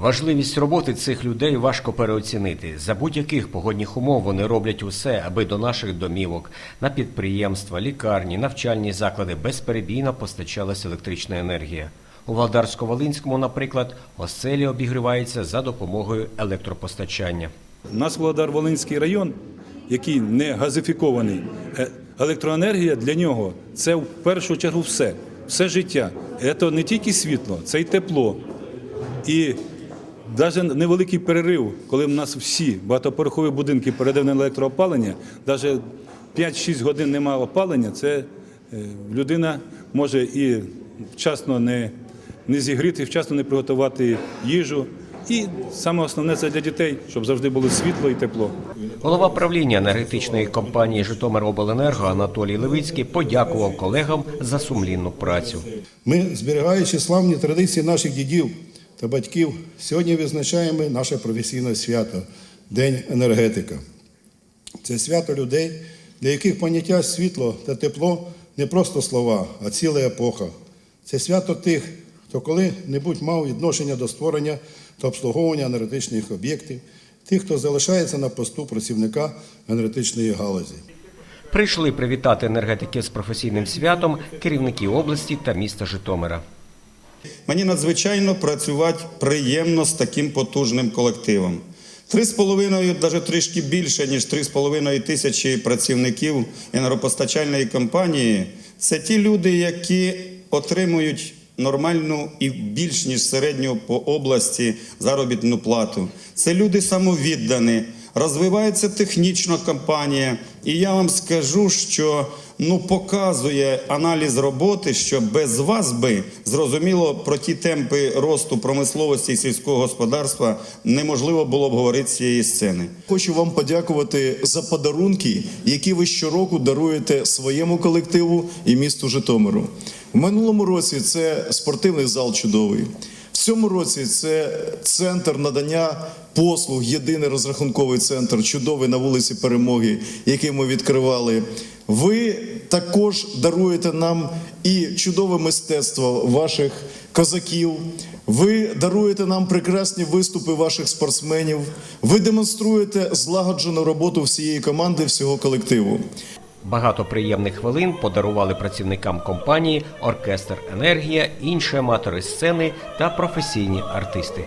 Важливість роботи цих людей важко переоцінити. За будь-яких погодних умов вони роблять усе, аби до наших домівок, на підприємства, лікарні, навчальні заклади безперебійно постачалась електрична енергія. У Володарсько-Волинському, наприклад, оселі обігріваються за допомогою електропостачання. У нас Володар Волинський район, який не газифікований, е, електроенергія для нього це в першу чергу все, все життя. Це не тільки світло, це й тепло. І навіть невеликий перерив, коли в нас всі багатоповерхові будинки перейдуть на електроопалення, навіть 5-6 годин немає опалення, це е, людина може і вчасно не, не зігріти, вчасно не приготувати їжу. І саме основне це для дітей, щоб завжди було світло і тепло. Голова правління енергетичної компанії Житомиробленерго Анатолій Левицький подякував колегам за сумлінну працю. Ми, зберігаючи славні традиції наших дідів та батьків, сьогодні відзначаємо наше професійне свято День енергетика. Це свято людей, для яких поняття світло та тепло не просто слова, а ціла епоха. Це свято тих, хто коли-небудь мав відношення до створення та обслуговування енергетичних об'єктів, тих, хто залишається на посту працівника енергетичної галузі. Прийшли привітати енергетиків з професійним святом керівники області та міста Житомира. Мені надзвичайно працювати приємно з таким потужним колективом. Три з половиною, навіть трішки більше, ніж три з половиною тисячі працівників енергопостачальної компанії це ті люди, які отримують нормальну і більш ніж середню по області заробітну плату. Це люди самовіддані, розвивається технічна компанія. І я вам скажу, що ну показує аналіз роботи, що без вас би зрозуміло про ті темпи росту промисловості і сільського господарства неможливо було б говорити цієї сцени. Хочу вам подякувати за подарунки, які ви щороку даруєте своєму колективу і місту Житомиру. В минулому році це спортивний зал чудовий. Цьому році це центр надання послуг, єдиний розрахунковий центр, чудовий на вулиці Перемоги, який ми відкривали. Ви також даруєте нам і чудове мистецтво ваших козаків. Ви даруєте нам прекрасні виступи ваших спортсменів. Ви демонструєте злагоджену роботу всієї команди, всього колективу. Багато приємних хвилин подарували працівникам компанії оркестр Енергія, інші аматори сцени та професійні артисти.